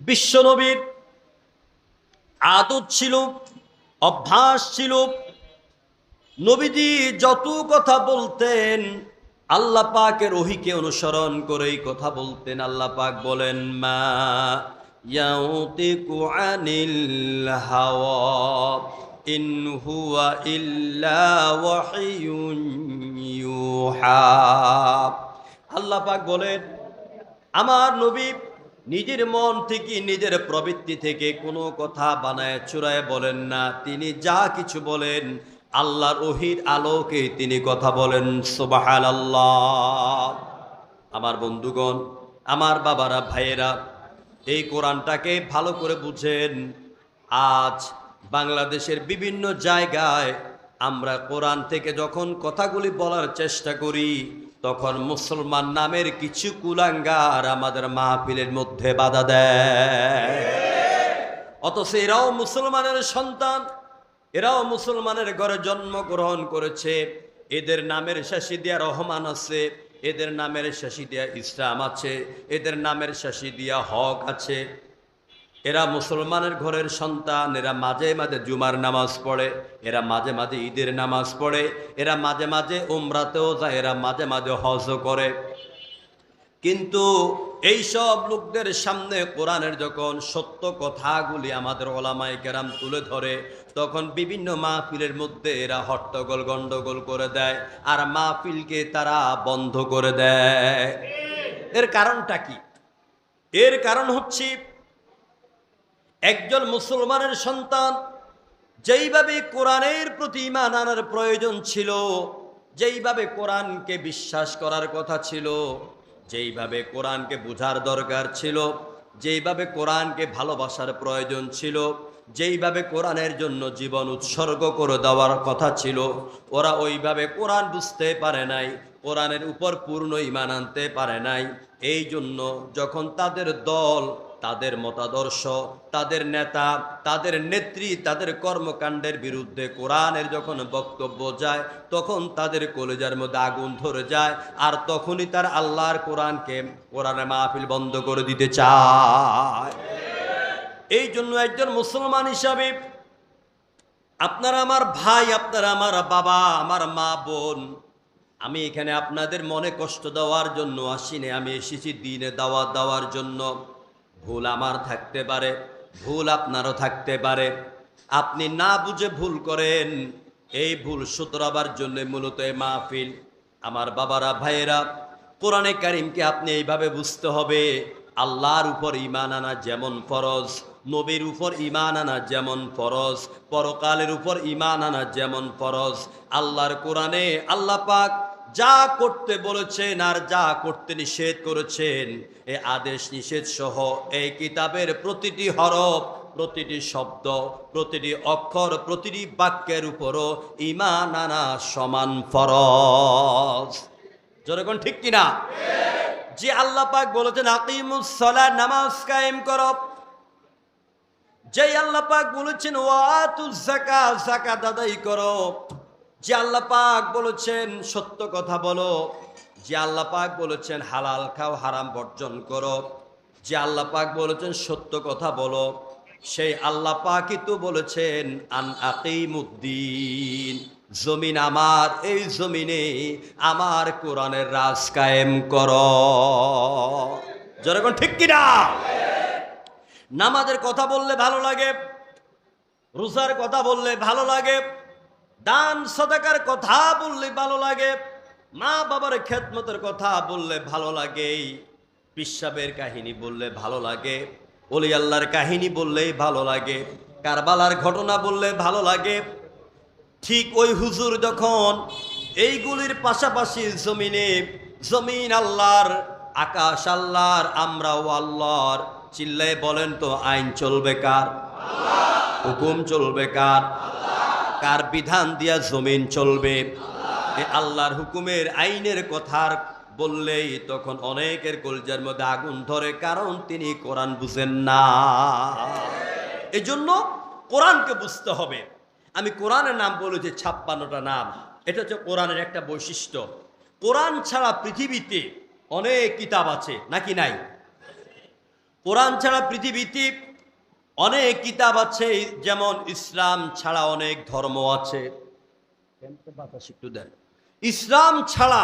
বিশ্বনবীর আদত ছিল, অভ্যাস ছিল। নবীজি যত কথা বলতেন, আল্লাহ পাকের ওহিকে অনুসরণ করেই কথা বলতেন। আল্লাহ পাক বলেন, মা ইয়াউতিকু আল্লাহ পাক বলেন, আমার নবী নিজের মন থেকে, নিজের প্রবৃত্তি থেকে কোনো কথা বানায় চূড়ায় বলেন না। তিনি যা কিছু বলেন, আল্লাহর ওহির আলোকে তিনি কথা বলেন সুবাহান আল্লাহ আমার বন্ধুগণ, আমার বাবারা, ভাইয়েরা, এই কোরআনটাকে ভালো করে বুঝেন। আজ বাংলাদেশের বিভিন্ন জায়গায় আমরা কোরআন থেকে যখন কথাগুলি বলার চেষ্টা করি তখন মুসলমান নামের কিছু কুলাঙ্গার আমাদের মাহফিলের মধ্যে বাধা দেয়। অথচ এরাও মুসলমানের সন্তান, এরাও মুসলমানের ঘরে জন্মগ্রহণ করেছে। এদের নামের শেষে দিয়া রহমান আছে, এদের নামের শেষে দিয়া ইসলাম আছে, এদের নামের শেষে দিয়া হক আছে। এরা মুসলমানের ঘরের সন্তান, এরা মাঝে মাঝে জুমার নামাজ পড়ে, এরা মাঝে মাঝে ঈদের নামাজ পড়ে, এরা মাঝে মাঝে উমরাতেও যায়, এরা মাঝে মাঝে হজও করে। কিন্তু এই সব লোকদের সামনে কোরআনের যখন সত্য কথাগুলি আমাদের ওলামাই কেরাম তুলে ধরে, তখন বিভিন্ন মাহফিলের মধ্যে এরা হট্টগোল, গন্ডগোল করে দেয়, আর মাহফিলকে তারা বন্ধ করে দেয়। এর কারণটা কি? এর কারণ হচ্ছে একজন মুসলমানের সন্তান যেইভাবে কোরআনের প্রতি ইমান আনার প্রয়োজন ছিল, যেইভাবে কোরআনকে বিশ্বাস করার কথা ছিল, যেইভাবে কোরআনকে বোঝার দরকার ছিল, যেইভাবে কোরআনকে ভালোবাসার প্রয়োজন ছিল, যেইভাবে কোরআনের জন্য জীবন উৎসর্গ করে দেওয়ার কথা ছিল, ওরা ওইভাবে কোরআন বুঝতে পারে নাই, কোরআনের উপর পূর্ণ ইমান আনতে পারে নাই। এই জন্য যখন তাদের দল তাদের মতাদর্শ, তাদের নেতা, তাদের নেত্রী, তাদের কর্মকাণ্ডের বিরুদ্ধে কোরআনের যখন বক্তব্য যায়, তখন তাদের কলেজার মধ্যে আগুন ধরে যায়, আর তখনই তার আল্লাহর কোরআনকে কোরআনে মাহফিল বন্ধ করে দিতে চায়। এই জন্য একজন মুসলমান হিসাবে আপনারা আমার ভাই, আপনারা আমার বাবা, আমার মা বোন, আমি এখানে আপনাদের মনে কষ্ট দেওয়ার জন্য আসিনি, আমি এসেছি দিনে দাওয়া দেওয়ার জন্য। ভুল আমার থাকতে পারে, ভুল আপনারও থাকতে পারে। আপনি না বুঝে ভুল করেন, এই ভুল শুধরাবার জন্য মূলত এই মাহফিল। আমার বাবারা, ভাইয়েরা, কোরআনে কারিমকে আপনি এইভাবে বুঝতে হবে, আল্লাহর উপর ইমান আনা যেমন ফরজ, নবীর উপর ইমান আনা যেমন ফরজ, পরকালের উপর ইমান আনা যেমন ফরজ। আল্লাহর কোরআনে আল্লাহ পাক যা করতে বলেছেন আর যা করতে নিষেধ করেছেন, এ আদেশ নিষেধ সহ এই কিতাবের প্রতিটি হরফ, প্রতিটি শব্দ, প্রতিটি অক্ষর, প্রতিটি বাক্যের উপরও ইমান আনা সমান ফরজ। যেরকম ঠিক কিনা? যে আল্লাহ পাক বলেছেন আকিমুসসালাহ নামাজ কায়েম করো। যেই আল্লাহ পাক বলেছেন ওয়াতুজ যাকাত যাকাত আদায় করো। যে আল্লাহ পাক বলেছেন, সত্য কথা বলো। যে আল্লাহ পাক বলেছেন, হালাল খাও, হারাম বর্জন করো। যে আল্লাহ পাক বলেছেন, সত্য কথা বলো। সেই আল্লাহ পাকই তো বলেছেন, আন আকিমুদ্দিন, জমিন আমার, এই জমিনে আমার কোরআনের রাজ কায়েম কর। যেরকম ঠিক কিনা? নামাজের কথা বললে ভালো লাগে, রোজার কথা বললে ভালো লাগে দান সদাকার কথা বললে ভালো লাগে, মা বাবার খেদমতের কথা বললে ভালো লাগে, পিসাবের কাহিনী বললে ভালো লাগে অলি আল্লাহর কাহিনী বললেই ভালো লাগে, কারবালার ঘটনা বললে ভালো লাগে। ঠিক ওই হুজুর যখন এইগুলির পাশাপাশি জমিনে, জমিন আল্লাহর, আকাশ আল্লাহর, আমরাও আল্লাহর, চিল্লায় বলেন তো, আইন চলবে কার? হুকুম চলবে কার? কার বিধান দিয়া জমিন চলবে। আল্লাহর হুকুমের আইনের কথার বললেই তখন অনেকের কলজার মধ্যে আগুন ধরে, কারণ তিনি কোরআন বুঝেন না। এজন্য কোরআনকে বুঝতে হবে। আমি কোরআনের নাম বলেছি ছাপ্পান্নটা নাম। এটা হচ্ছে কোরআনের একটা বৈশিষ্ট্য। কোরআন ছাড়া পৃথিবীতে অনেক কিতাব আছে, নাকি নাই? কোরআন ছাড়া পৃথিবীতে অনেক কিতাব আছে, যেমন ইসলাম ছাড়া অনেক ধর্ম আছে। ইসলাম ছাড়া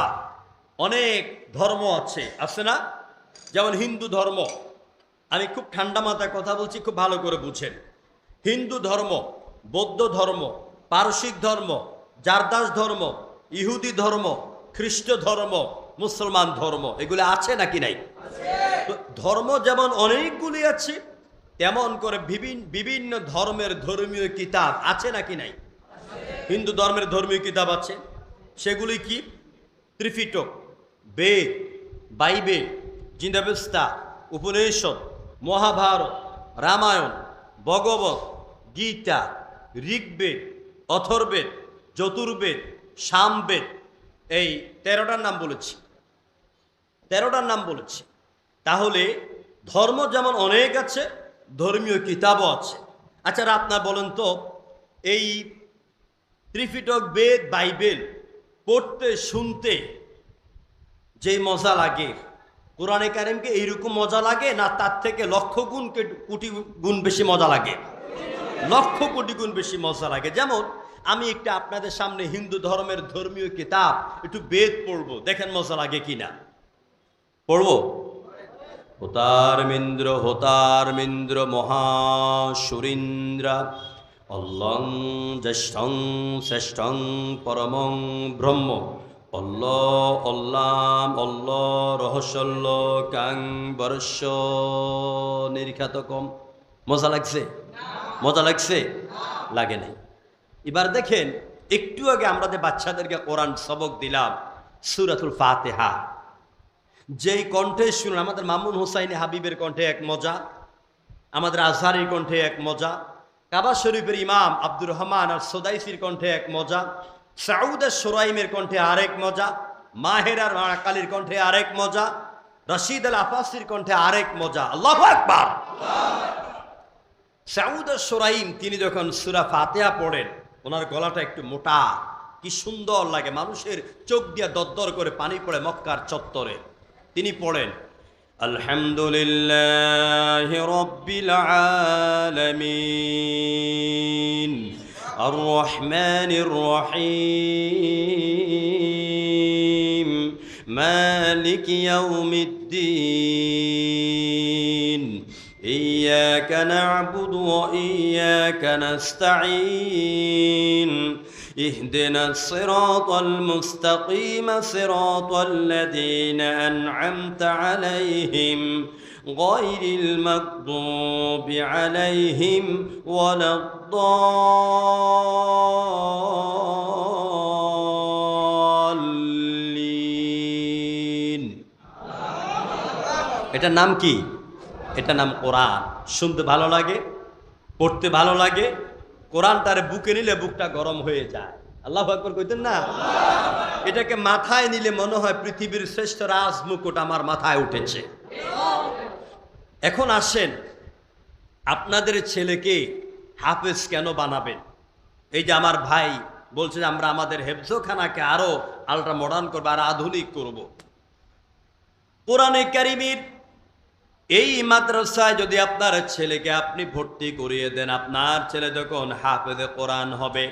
অনেক ধর্ম আছে আছে না? যেমন হিন্দু ধর্ম। আমি খুব ঠান্ডা মাথায় কথা বলছি, খুব ভালো করে বুঝেন। হিন্দু ধর্ম, বৌদ্ধ ধর্ম, পারসিক ধর্ম, জারদাস ধর্ম, ইহুদি ধর্ম, খ্রিস্ট ধর্ম, মুসলমান ধর্ম, এগুলো আছে নাকি নাই? ধর্ম যেমন অনেকগুলি আছে তেমন করে বিভিন্ন ধর্মের ধর্মীয় কিতাব আছে নাকি নাই? হিন্দু ধর্মের ধর্মীয় কিতাব আছে। সেগুলি কি? ত্রিপিটক, বেদ, বাইবেল জিন্দাবেস্তা উপনিষদ, মহাভারত, রামায়ণ, ভগবত, গীতা, ঋগ্বেদ, অথর্বেদ, চতুর্বেদ, সামবেদ। এই তেরোটার নাম বলেছি। তেরোটার নাম বলেছি। তাহলে ধর্ম যেমন অনেক আছে ধর্মীয় কিতাবও আছে। আচ্ছা আপনার বলেন তো, এই ত্রিপিটক বেদ, বাইবেল পড়তে, শুনতে যে মজা লাগে, কোরআনে কারিমকে এইরকম মজা লাগে না তার থেকে লক্ষ গুণ কোটি গুণ বেশি মজা লাগে? লক্ষ কোটি গুণ বেশি মজা লাগে। যেমন, আমি একটা আপনাদের সামনে হিন্দু ধর্মের ধর্মীয় কিতাব, একটু বেদ পড়ব, দেখেন মজা লাগে কিনা। পড়ব? হোতার মিন্দ্র হোতার মিন্দ্র, মহাসুরিন্দ্র। অল্লং জ্যেষ্ঠং শ্রেষ্ঠং পরমং ব্রহ্ম। অল্ল অল্লাম, অল্ল রহস্যল্ল কাং বর্ষ নির্খ্যাত কম। মজা লাগছে? মজা লাগছে? লাগে নাই। এবার দেখেন, একটু আগে আমরা যে বাচ্চাদেরকে কোরআন সবক দিলাম, সুরাতুল ফাতেহা। যেই কণ্ঠে শুনুন আমাদের মামুন হোসাইনি হাবিবের কণ্ঠে এক মজা, আমাদের আজহারির কণ্ঠে এক মজা, কাবা শরীফের ইমাম আব্দুর রহমান আর সোদাইসির কণ্ঠে এক মজা সাউদের সোরাইমের কণ্ঠে আরেক মজা, মাহের আর আকালির কণ্ঠে আরেক মজা, রশিদ আল আফাসির কণ্ঠে আরেক মজা। আল্লাহ আকবার! সাউদ সোরাইম, তিনি যখন সুরা ফাতেহা পড়েন, ওনার গলাটা একটু মোটা, কি সুন্দর লাগে, মানুষের চোখ দিয়া দরদর করে পানি পড়ে মক্কার চত্বরে। তিনি পড়েন আলহামদুলিল্লাহ রব্বিল আলামিন আর রহমানির রহিম মালিক ইয়াউমিদ্দিন إياك نعبد وإياك نستعين اهدنا الصراط المستقيم صراط الذين أنعمت عليهم غير المغضوب عليهم ولا الضالين এটার নাম কি এটা নাম কোরআন শুনতে ভালো লাগে পড়তে ভালো লাগে কোরআন তার বুকে নিলে বুকটা গরম হয়ে যায়। আল্লাহ আকবর কইতেন না? এটাকে মাথায় নিলে মনে হয় পৃথিবীর শ্রেষ্ঠ রাজ মুকুট আমার মাথায় উঠেছে। এখন আসেন, আপনাদের ছেলেকে হাফেজ কেন বানাবেন? এই যে আমার ভাই বলছে যে আমরা আমাদের হেফজোখানাকে আরও আলট্রা মডার্ন করব আর আধুনিক করব। কোরআনে কারিমির এই মাদ্রাসায় যদি আপনার ছেলেকে আপনি ভর্তি করিয়ে দেন, আপনার ছেলে যখন হাফেজে কোরআন হবে,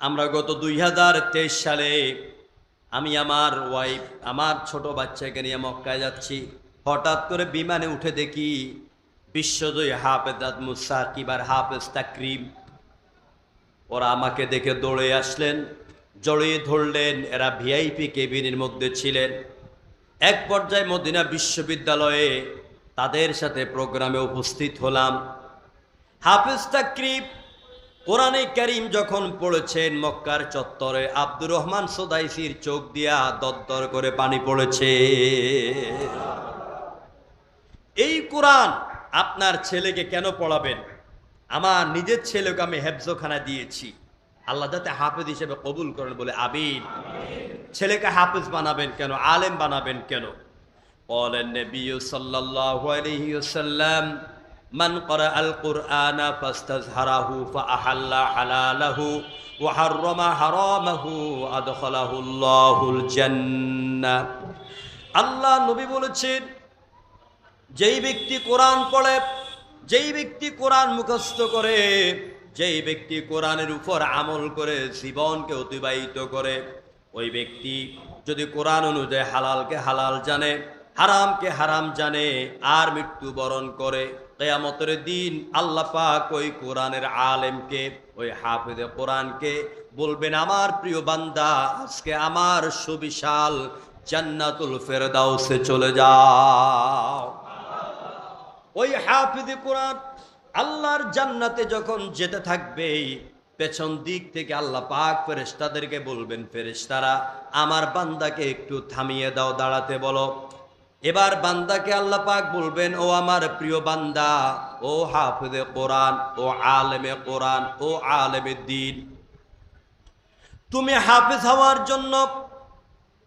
আমরা গত দুই হাজার তেইশ সালে আমি আমার ওয়াইফ আমার ছোট বাচ্চাকে নিয়ে মক্কায় যাচ্ছি। হঠাৎ করে বিমানে উঠে দেখি বিশ্বজয়ী হাফেজ মুসা কিবার হাফেজ তাকরিম। ওরা আমাকে দেখে দৌড়ে আসলেন, জড়িয়ে ধরলেন, এরা ভিআইপি কেবিনের মধ্যে ছিলেন। এক পর্যায়ে মদিনা বিশ্ববিদ্যালয়ে তাদের সাথে প্রোগ্রামে উপস্থিত হলাম। হাফিজ তাকরিব, কোরআনে করিম যখন পড়েছেন, মক্কার চত্বরে আব্দুর রহমান সোদাইসির চোখ দিয়া দরদর করে পানি পড়েছে। এই কোরআন আপনার ছেলেকে কেন পড়াবেন? আমার নিজের ছেলেকে আমি হেফজোখানা দিয়েছি। আল্লাহ যাতে হাফেজ হিসেবে কবুল করেন বলে আবির ছেলেকে হাফেজ বানাবেন কেন? আলেম বানাবেন কেন? মান করা আল কুরআনা আল্লাহ নবী বলেছেন, যেই ব্যক্তি কোরআন পড়ে, যেই ব্যক্তি কোরআন মুখস্থ করে যেই ব্যক্তি কোরআনের উপর আমল করে জীবনকে অতিবাহিত করে, ওই ব্যক্তি যদি কোরআন অনুযায়ী হালালকে হালাল জানে, হারামকে হারাম জানে, আর মৃত্যুবরণ করে, কেয়ামতের দিন আল্লাহ পাক ওই কোরআনের আলেমকে, ওই হাফেজে কোরআনকে বলবেন, আমার প্রিয় বান্দা, আজকে আমার সুবিশাল জান্নাতুল ফেরদাউসে চলে যাও। ওই হাফিজে কোরআন আল্লাহর জান্নাতে যখন যেতে থাকবে, পেছন দিক থেকে আল্লাহ পাক ফেরেশতাদেরকে বলবেন, ফেরেশতারা, আমার বান্দাকে একটু থামিয়ে দাও, দাঁড়াতে বলো। এবার বান্দাকে আল্লাহ পাক বলবেন, ও আমার প্রিয় বান্দা, ও হাফিজে কোরআন, ও আলেমে কোরআন, ও আলেমে দিন। তুমি হাফেজ হওয়ার জন্য,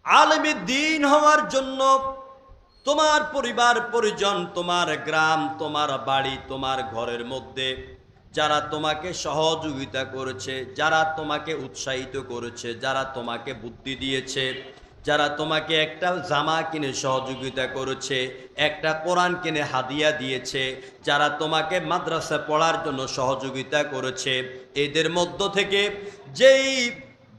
আলেমে দিন হওয়ার জন্য তোমার পরিবার, পরিজন, তোমার গ্রাম, তোমার বাড়ি, তোমার ঘরের মধ্যে, যারা তোমাকে সহযোগিতা করেছে, যারা তোমাকে উৎসাহিত করেছে, যারা তোমাকে বুদ্ধি দিয়েছে, যারা তোমাকে একটা জামা কিনে সহযোগিতা করেছে, একটা কোরআন কিনে হাদিয়া দিয়েছে, যারা তোমাকে মাদ্রাসা পড়ার জন্য সহযোগিতা করেছে, এদের মধ্য থেকে যেই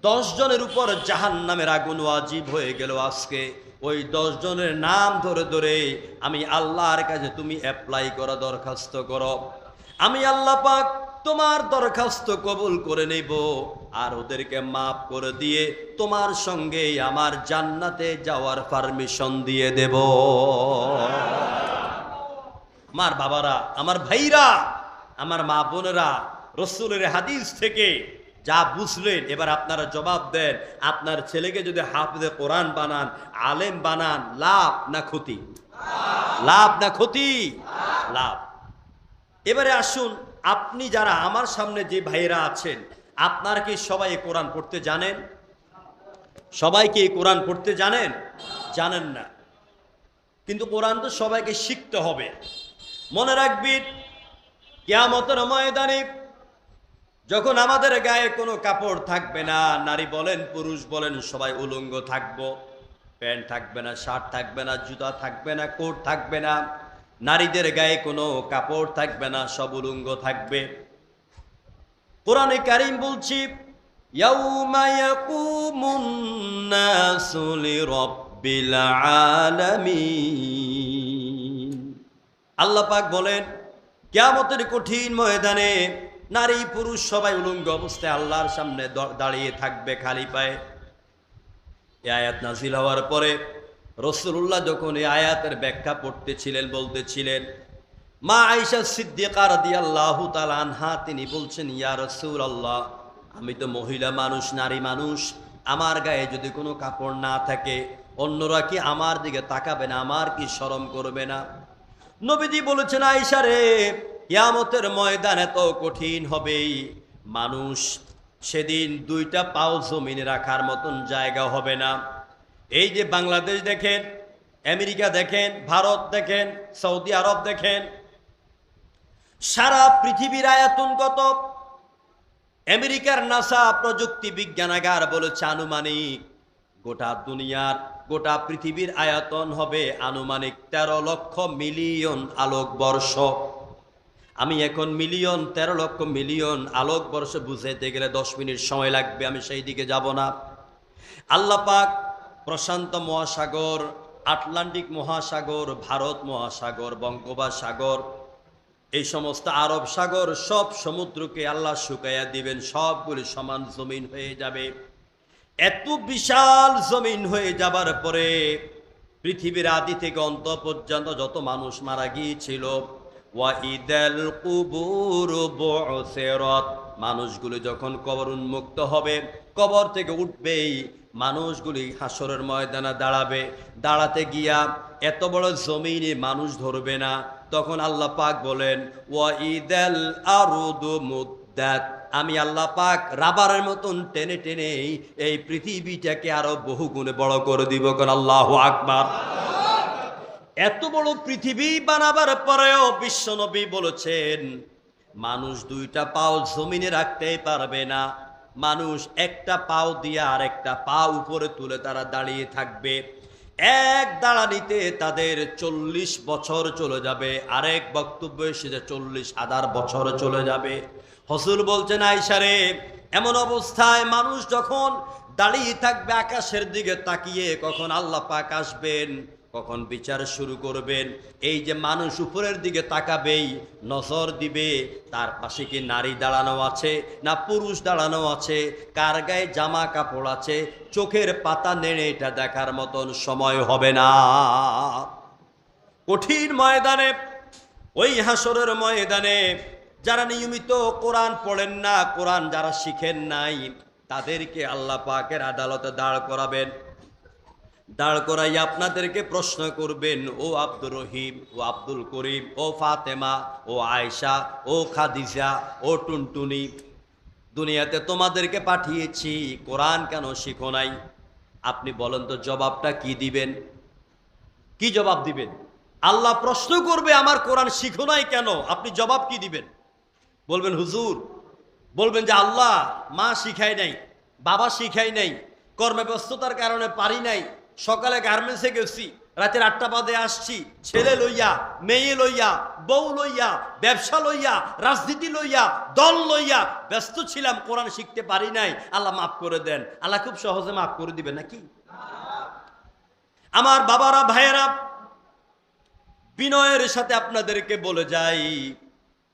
দশ জনের উপর জাহান নামের আগুন ওয়াজিব হয়ে গেল আজকে ওই জনের নাম ধরে ধরে আমি আল্লাহর কাছে তুমি অ্যাপ্লাই করা দরখাস্ত করো। আমি আল্লাহ পাক তোমার দরখাস্ত কবুল করে নেব আর ওদেরকে মাফ করে দিয়ে তোমার সঙ্গে আমার জান্নাতে যাওয়ার পারমিশন দিয়ে দেব। আমার বাবারা, আমার ভাইরা, আমার মা বোনেরা, রসুলের হাদিস থেকে যা বুঝলেন, এবার আপনারা জবাব দেন, আপনার ছেলেকে যদি হাফিজে কোরআন বানান, আলেম বানান, লাভ না ক্ষতি? লাভ না ক্ষতি? লাভ। এবারে আসুন, আপনি যারা আমার সামনে যে ভাইয়েরা আছেন, আপনারা কি সবাই এই কোরআন পড়তে জানেন? সবাইকে এই কোরআন পড়তে জানেন? জানেন না। কিন্তু কোরআন তো সবাইকে শিখতে হবে। মনে রাখবেন কেয়ামতের ময়দানে যখন আমাদের গায়ে কোনো কাপড় থাকবে না, নারী বলেন, পুরুষ বলেন, সবাই উলঙ্গ থাকব। প্যান্ট থাকবে না, শার্ট থাকবে না, জুতা থাকবে না, কোট থাকবে না, নারীদের গায়ে কোনো কাপড় থাকবে না, সব উলঙ্গ থাকবে। কোরআনে কারিম বলছি, ইয়াউমা ইয়াকুমুন নাসু লিরাব্বিল আলামিন। আল্লাহ পাক বলেন, কিয়ামতের কঠিন ময়দানে নারী পুরুষ সবাই উলঙ্গ অবস্থায় আল্লাহর সামনে দাঁড়িয়ে থাকবে খালি পায়ে। এই আয়াত নাজিল হওয়ার পরে রসুল্লাহ যখন এই আয়াতের ব্যাখ্যা পড়তেছিলেন, বলতেছিলেন, মা আইসা সিদ্দিকা রাদিয়াল্লাহু তাআলা আনহা তিনি বলছেন, ইয়া রসুল আল্লাহ আমি তো মহিলা মানুষ, নারী মানুষ, আমার গায়ে যদি কোনো কাপড় না থাকে, অন্যরা কি আমার দিকে তাকাবে না, আমার কি শরম করবে না? নবীজি বলেছেন আইসা রে ইয়ামতের ময়দান এত কঠিন হবেই। মানুষ সেদিন দুইটা পাও জমিনে রাখার মতন জায়গা হবে না। এই যে বাংলাদেশ দেখেন, আমেরিকা দেখেন, ভারত দেখেন, সৌদি আরব দেখেন, সারা পৃথিবীর আয়াতন কত? আমেরিকার নাসা প্রযুক্তি বিজ্ঞানাগার বলেছে আনুমানিক গোটা দুনিয়ার, গোটা পৃথিবীর আয়তন হবে আনুমানিক তেরো লক্ষ মিলিয়ন আলোকবর্ষ। আমি এখন মিলিয়ন, তেরো লক্ষ মিলিয়ন আলোকবর্ষ বুঝাইতে গেলে দশ মিনিট সময় লাগবে, আমি সেই দিকে যাব না। আল্লাহ পাক প্রশান্ত মহাসাগর, আটলান্টিক মহাসাগর, ভারত মহাসাগর, বঙ্গোপসাগর এই সমস্ত আরব সাগর সব সমুদ্রকে আল্লাহ শুকাইয়া দিবেন, সবগুলি সমান জমিন হয়ে যাবে। এত বিশাল জমিন হয়ে যাবার পরে পৃথিবীর আদি থেকে অন্ত পর্যন্ত যত মানুষ মারা গিয়েছিল মানুষগুলি যখন কবর উন্মুক্ত হবে, কবর থেকে উঠবেই মানুষগুলি হাসরের ময়দানে দাঁড়াবে। দাঁড়াতে গিয়া এত বড় জমিনে মানুষ ধরবে না। তখন আল্লাহ পাক বলেন, ওয়াইদাল আরুদু আমি আল্লাহ পাক রাবারের মতন টেনে টেনে এই পৃথিবীটাকে আরও বহু গুণে বড় করে দিব। কোন আল্লাহ আকবার। এত বড় পৃথিবী বানাবার পরেও বিশ্বনবী বলেছেন, মানুষ দুইটা পাও জমিনে রাখতে পারবে না। মানুষ একটা পাও দিয়ে আর একটা পা উপরে তুলে তারা দাঁড়িয়ে থাকবে। এক দাঁড়ানিতে তাদের চল্লিশ বছর চলে যাবে। আরেক বক্তব্য এসেছে চল্লিশ হাজার বছর চলে যাবে। হসুল বলছেন আইসারে এমন অবস্থায় মানুষ যখন দাঁড়িয়ে থাকবে আকাশের দিকে তাকিয়ে, কখন আল্লাহ পাক আসবেন? কখন বিচার শুরু করবেন? এই যে মানুষ উপরের দিকে তাকাবেই, নজর দিবে, তার পাশে কি নারী দাঁড়ানো আছে না পুরুষ দাঁড়ানো আছে? কার গায়ে জামা কাপড় আছে? চোখের পাতা নেড়ে এটা দেখার মতন সময় হবে না। কঠিন ময়দানে, ওই হাসরের ময়দানে যারা নিয়মিত কোরআন পড়েন না, কোরআন যারা শিখেন নাই, তাদেরকে আল্লাহ পাকের আদালতে দাঁড় করাবেন। দাঁড় করাই আপনাদেরকে প্রশ্ন করবেন, ও আব্দুর রহিম, ও আব্দুল করিম, ও ফাতেমা, ও আয়েশা, ও খাদিজা, ও টুনটুনি, দুনিয়াতে তোমাদেরকে পাঠিয়েছি, কোরআন কেন শিখো নাই? আপনি বলেন তো, জবাবটা কি দিবেন? কি জবাব দিবেন? আল্লাহ প্রশ্ন করবে, আমার কোরআন শিখো নাই কেন? আপনি জবাব কি দিবেন? বলবেন, হুজুর, বলবেন যে আল্লাহ মা শিখাই নাই, বাবা শিখাই নাই কর্মে ব্যস্ততার কারণে পারি নাই সকালে গার্মেন্টসে গেছি, রাতের আটটা বাদে আসছি, ছেলে লইয়া, মেয়ে লইয়া, বউ লইয়া, ব্যবসা লইয়া, রাজনীতি লইয়া, দল লইয়া ব্যস্ত ছিলাম, কোরআন শিখতে পারি নাই। আল্লাহ মাফ করে দেন। আল্লাহ খুব সহজে মাফ করে দিবেন, নাকি? আমার বাবারা, ভাইয়েরা, বিনয়ের সাথে আপনাদেরকে বলে যাই,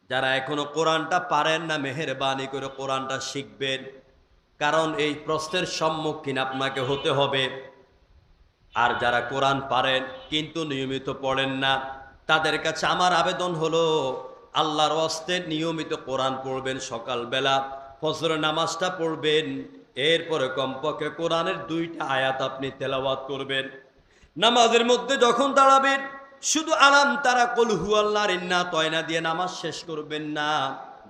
যারা এখনও কোরআনটা পারেন না, মেহেরবানি করে কোরআনটা শিখবেন, কারণ এই প্রশ্নের সম্মুখীন আপনাকে হতে হবে। আর যারা কোরআন পারেন, কিন্তু নিয়মিত পড়েন না, তাদের কাছে আমার আবেদন হলো, আল্লাহর অস্তে নিয়মিত কোরআন পড়বেন সকালবেলা, ফজর নামাজটা পড়বেন, এরপরে কমপক্ষে কোরআনের দুইটা আয়াত আপনি তেলাওয়াত করবেন। নামাজের মধ্যে যখন দাঁড়াবেন, শুধু আলাম তারা কলহু আল্লাহর ইন্না তয়না দিয়ে নামাজ শেষ করবেন না।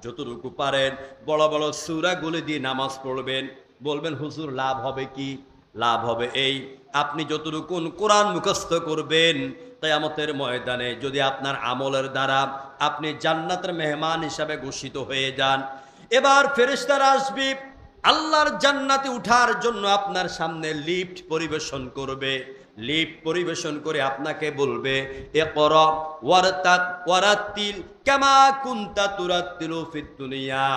যতটুকু পারেন, বড় বড় সুরাগুলি দিয়ে নামাজ পড়বেন। বলবেন, হুজুর, লাভ হবে কি? লাভ হবে এই। আপনি যতটুকু কোরআন মুখস্থ করবেন কেয়ামতের ময়দানে, যদি আপনার আমলের দ্বারা আপনি জান্নাতের মেহমান হিসাবে ঘোষিত হয়ে যান। এবার ফেরেশতারা আসবে, আল্লাহর জান্নাতে উঠার জন্য আপনার সামনে লিফট পরিবেশন করবে। লিফট পরিবেশন করে আপনাকে বলবে এ কর ওয়ারাত্তিল কামা কুন্তা তুরাত্তিলু ফিদ দুনিয়া।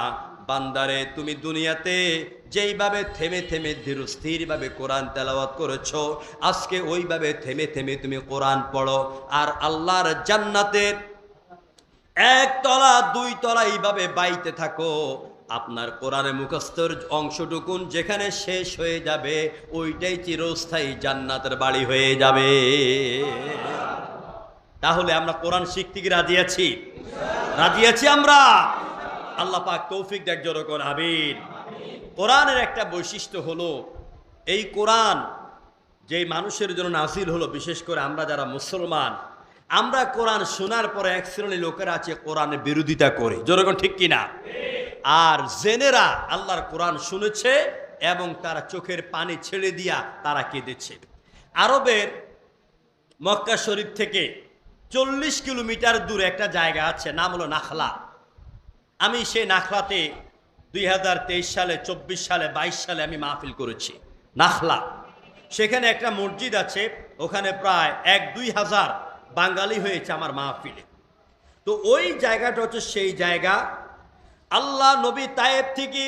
বান্দারে, তুমি দুনিয়াতে যেইভাবে থেমে থেমে ধীর স্থিরভাবে কোরআন তেলাওয়াত করেছ, আজকে ওইভাবে থেমে থেমে তুমি কোরআন পড়ো। আর আল্লাহর জান্নাতের এক তলা, দুই তলা এইভাবে বাইতে থাকো, আপনার কোরআনে মুখস্থর অংশটুকুন যেখানে শেষ হয়ে যাবে, ওইটাই চিরস্থায়ী জান্নাতের বাড়ি হয়ে যাবে। তাহলে আমরা কোরআন শিখতে রাজি আছি? রাজি আছি আমরা? আল্লাহ পাক তৌফিক দেখ জোরকন আবির কোরআনের একটা বৈশিষ্ট্য হলো, এই কোরআন যেই মানুষের জন্য নাসিল হলো, বিশেষ করে আমরা যারা মুসলমান, আমরা কোরআন শোনার পরে এক শ্রেণি লোকেরা আছে কোরআনের বিরোধিতা করে। যেরকম ঠিক কিনা? আর জেনেরা আল্লাহর কোরআন শুনেছে এবং তারা চোখের পানি ছেড়ে দিয়া তারা কেঁদেছে। আরবের মক্কা শরীফ থেকে চল্লিশ কিলোমিটার দূরে একটা জায়গা আছে, নাম হলো নাখলা। আমি সেই নাখলাতে দুই হাজার তেইশ সালে, চব্বিশ সালে, বাইশ সালে আমি মাহফিল করেছি। নাখলা। সেখানে একটা মসজিদ আছে, ওখানে প্রায় এক দুই হাজার বাঙালি হয়েছে আমার মাহফিলে। তো ওই জায়গাটা হচ্ছে সেই জায়গা। আল্লাহ নবী তায়েব থেকে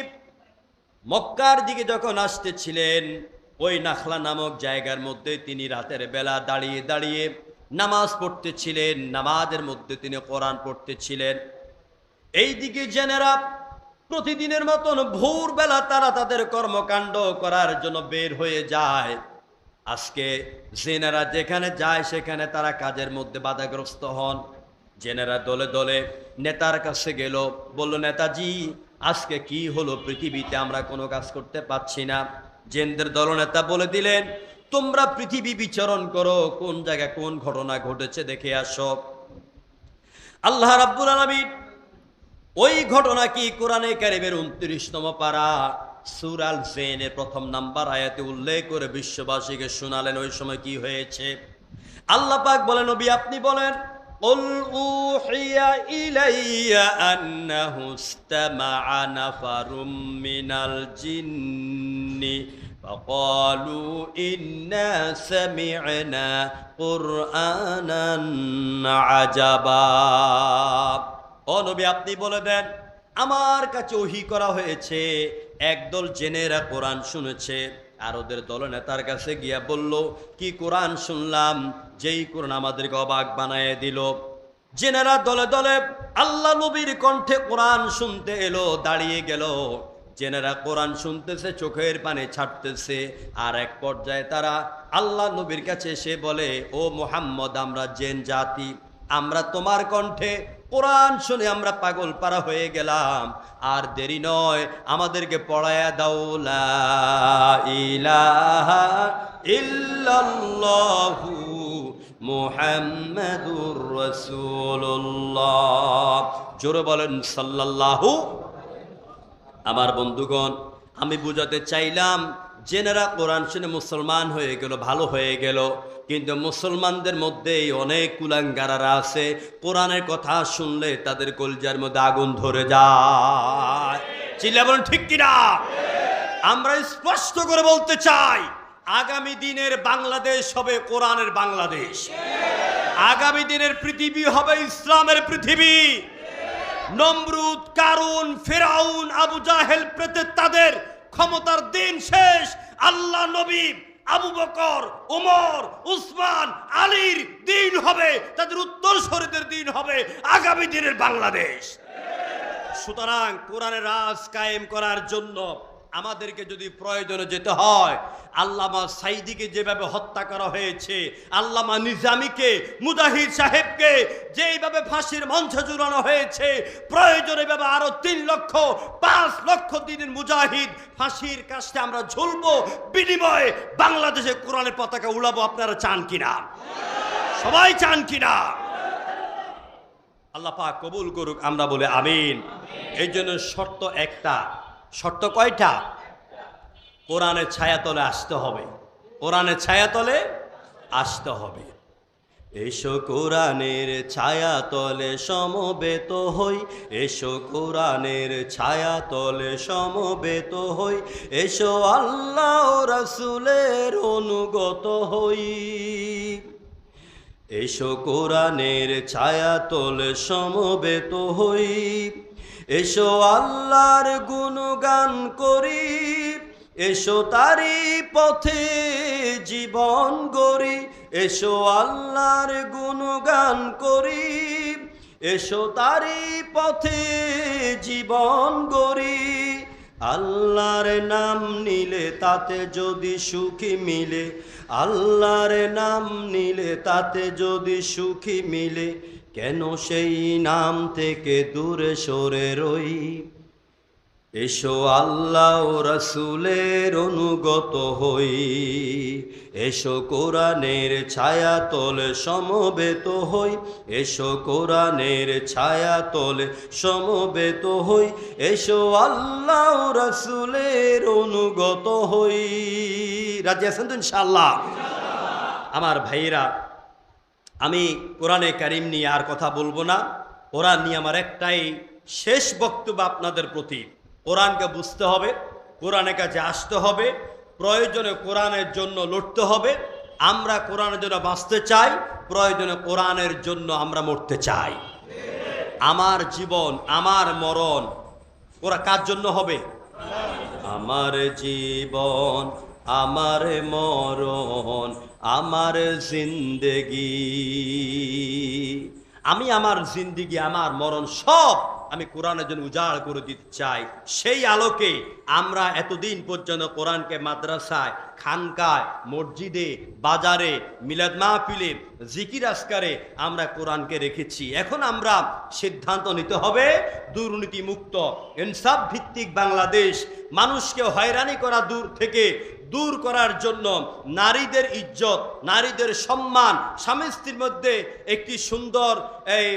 মক্কার দিকে যখন আসতেছিলেন, ওই নাখলা নামক জায়গার মধ্যে তিনি রাতের বেলা দাঁড়িয়ে দাঁড়িয়ে নামাজ পড়তেছিলেন। নামাজের মধ্যে তিনি কোরআন পড়তেছিলেন। এইদিকে জেনেরা প্রতিদিনের মতন ভোরবেলা তারা তাদের কর্মকাণ্ড করার জন্য বের হয়ে যায়। আজকে জেনেরা যেখানে যায়, সেখানে তারা কাজের মধ্যে বাধাগ্রস্ত হন। জেনেরা দলে দলে নেতার কাছে গেল, বলল, নেতাজি, আজকে কি হলো? পৃথিবীতে আমরা কোনো কাজ করতে পারছি না। জেনদের দলনেতা বলে দিলেন, তোমরা পৃথিবী বিচরণ করো, কোন জায়গায় কোন ঘটনা ঘটেছে দেখে আসো। আল্লাহ রাব্বুল আলামিন ওই ঘটনা কি কোরআনে কারিমের উনত্রিশতম পারা সুরাল জেনের প্রথম নাম্বার আয়াতে উল্লেখ করে বিশ্ববাসীকে শোনালেন ওই সময় কি হয়েছে আল্লাহ পাক বলেন নবী আপনি বলেন قل أوحي إلي أنه استمع نفر من الجن فقالوا إنا سمعنا قرآنا عجبا ও নবী, আপনি বলে দেন, আমার কাছে ওহি করা হয়েছে, একদল জেনেরা কোরআন শুনেছে। আর ওদের দলনেতার কাছে গিয়া বলল, কি কোরআন শুনলাম? যেই কোরআন আমাদেরকে অবাক বানায় দিল। জেনেরা দলে দলে আল্লাহ নবীর কণ্ঠে কোরআন শুনতে এলো, দাঁড়িয়ে গেল। জেনেরা কোরআন শুনতেছে, চোখের পানে ছাড়তেছে। আর এক পর্যায়ে তারা আল্লাহ নবীর কাছে এসে বলে, ও মোহাম্মদ, আমরা জেন জাতি, আমরা তোমার কণ্ঠে কোরআন শুনে আমরা পাগল পারা হয়ে গেলাম। আর দেরি নয়, আমাদেরকে পড়ায়া দাও ইলাহা ইল্লাল্লাহু মুহাম্মাদুর জোরে বলেন, সাল্লাল্লাহু। আমার বন্ধুগণ, আমি বুঝাতে চাইলাম জেনারা কোরআন শুনে মুসলমান হয়ে গেল, ভালো হয়ে গেল কিন্তু মুসলমানদের মধ্যেই অনেক কুলাঙ্গারারা আছে। কোরআনের কথা শুনলে তাদের কলজার মধ্যে আগুন ধরে যায়। চিল্লা বলেন, ঠিক কিনা? আমরা স্পষ্ট করে বলতে চাই, আগামী দিনের বাংলাদেশ হবে কোরআনের বাংলাদেশ। আগামী দিনের পৃথিবী হবে ইসলামের পৃথিবী। নমরুদ, কারুন, ফেরাউন, আবু জাহেল, প্রেতে তাদের ক্ষমতার দিন শেষ। আল্লাহ নবী আবু বকর ওমর উসমান, আলীর দিন হবে, তাদের উত্তর শরীরের দিন হবে আগামী দিনের বাংলাদেশ। সুতরাং কোরআনের রাজ কায়েম করার জন্য আমাদেরকে যদি প্রয়োজনে যেতে হয়, আল্লামা সাইদিকে যেভাবে হত্যা করা হয়েছে, আল্লামা নিজামীকে, মুজাহিদ সাহেবকে যেইভাবে ফাঁসির মঞ্চে জুড়ানো হয়েছে, প্রয়োজনে ভাবে আরও তিন লক্ষ, পাঁচ লক্ষ দিনের মুজাহিদ ফাঁসির কাছে আমরা ঝুলবো, বিনিময়ে বাংলাদেশে কোরআনের পতাকা উড়াবো, আপনারা চান কিনা? সবাই চান কিনা? আল্লাহ কবুল করুক, আমরা বলে আমিন। এই জন্য শর্ত একটা শর্ত কয়টা? কোরআনের ছায়াতলে আসতে হবে। কোরআনের ছায়াতলে আসতে হবে। এসো কোরআনের ছায়াতলে সমবেত হই। এসো কোরআনের ছায়া তলে সমবেত হই। এসো আল্লাহ রাসূলের অনুগত হই। এসো কোরআনের ছায়াতল সমবেত হই। এসো আল্লাহর গুণগান করি, এসো তারি পথে জীবন গড়ি, এসো আল্লাহর গুণগান করি, এসো তারি পথে জীবন গড়ি। আল্লাহর নাম নিলে তাতে যদি সুখী মিলে, আল্লাহর নাম নিলে তাতে যদি সুখী মিলে কেন সেই নাম থেকে দূরে সরে রই? এসো আল্লাহ রসুলের অনুগত হই। এসো কোরআনের ছায়া তলে সমবেত হই। এসো কোরআনের ছায়া তলে সমবেত হই। এসো আল্লাহ রসুলের অনুগত হই। রাজি আছেন ইনশাল্লাহ আমার ভাইয়েরা আমি কোরআনে কারিম নিয়ে আর কথা বলব না। কোরআন নিয়ে আমার একটাই শেষ বক্তব্য আপনাদের প্রতি। কোরআনকে বুঝতে হবে, কোরআনের কাছে আসতে হবে, প্রয়োজনে কোরআনের জন্য লড়তে হবে। আমরা কোরআনের জন্য বাঁচতে চাই, প্রয়োজনে কোরআনের জন্য আমরা মরতে চাই। আমার জীবন, আমার মরণ, ওরা কার জন্য হবে? আমার জীবন, আমার মরণ। আমার জিন্দেগি। আমি আমার জিন্দিগি আমার মরণ সব আমি কোরআনের জন্য উজাড় করে দিতে চাই। সেই আলোকে আমরা এতদিন পর্যন্ত কোরআনকে মাদ্রাসায়, খানকায়, মসজিদে, বাজারে, মিলাদ মাহফিলে, জিকির আসকারে আমরা কোরআনকে রেখেছি। এখন আমরা সিদ্ধান্ত নিতে হবে দুর্নীতি মুক্ত ইনসাফ ভিত্তিক বাংলাদেশ। মানুষকে হয়রানি করা দূর থেকে দূর করার জন্য নারীদের ইজ্জত, নারীদের সম্মান স্বামী স্ত্রীর মধ্যে একটি সুন্দর এই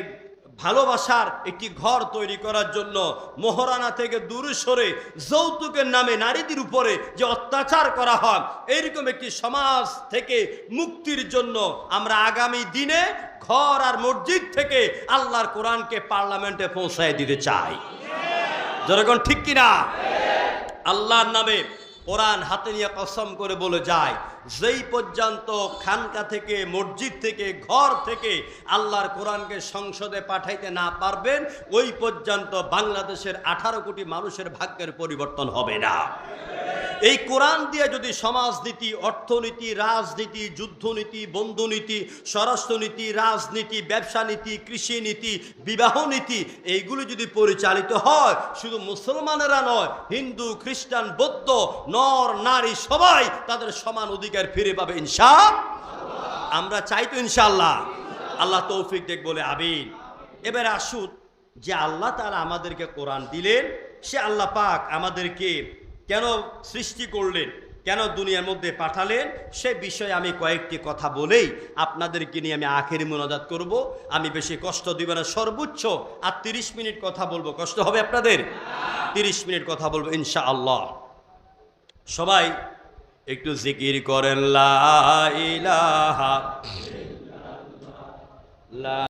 ভালোবাসার একটি ঘর তৈরি করার জন্য মোহরানা থেকে দূরে সরে যৌতুকের নামে নারীদের উপরে যে অত্যাচার করা হয় এইরকম একটি সমাজ থেকে মুক্তির জন্য আমরা আগামী দিনে ঘর আর মসজিদ থেকে আল্লাহর কোরআনকে পার্লামেন্টে পৌঁছায় দিতে চাই। যেরকম ঠিক কিনা? আল্লাহর নামে কোরআন হাতে নিয়ে কসম করে বলে যায় যেই পর্যন্ত খানকা থেকে, মসজিদ থেকে, ঘর থেকে আল্লাহর কোরআনকে সংসদে পাঠাইতে না পারবেন, ওই পর্যন্ত বাংলাদেশের আঠারো কোটি মানুষের ভাগ্যের পরিবর্তন হবে না। এই কোরআন দিয়ে যদি সমাজনীতি, অর্থনীতি, রাজনীতি, যুদ্ধনীতি, বন্ধুনীতি, স্বরাষ্ট্রনীতি, রাজনীতি ব্যবসা নীতি কৃষি নীতি বিবাহ নীতি এইগুলি যদি পরিচালিত হয়, শুধু মুসলমানেরা নয়, হিন্দু, খ্রিস্টান, বৌদ্ধ, নর, নারী, সবাই তাদের সমান অধিকার ফিরে পাবে ইনশা আমরা চাই তো ইনশাল্লাহ আল্লাহ তৌফিক দেখ বলে আবিন এবারে আসুন যে আল্লাহ তারা আমাদেরকে কোরআন দিলেন, সে আল্লাহ পাক আমাদেরকে কেন সৃষ্টি করলেন, কেন দুনিয়ার মধ্যে পাঠালেন, সে বিষয়ে আমি কয়েকটি কথা বলেই আপনাদেরকে নিয়ে আমি আখেরি মোনাজাত করব। আমি বেশি কষ্ট দিব না, সর্বোচ্চ আর তিরিশ মিনিট কথা বলব। কষ্ট হবে আপনাদের? তিরিশ মিনিট কথা বলব ইনশা আল্লাহ সবাই একটু জিকির করেন লা ইলাহা লা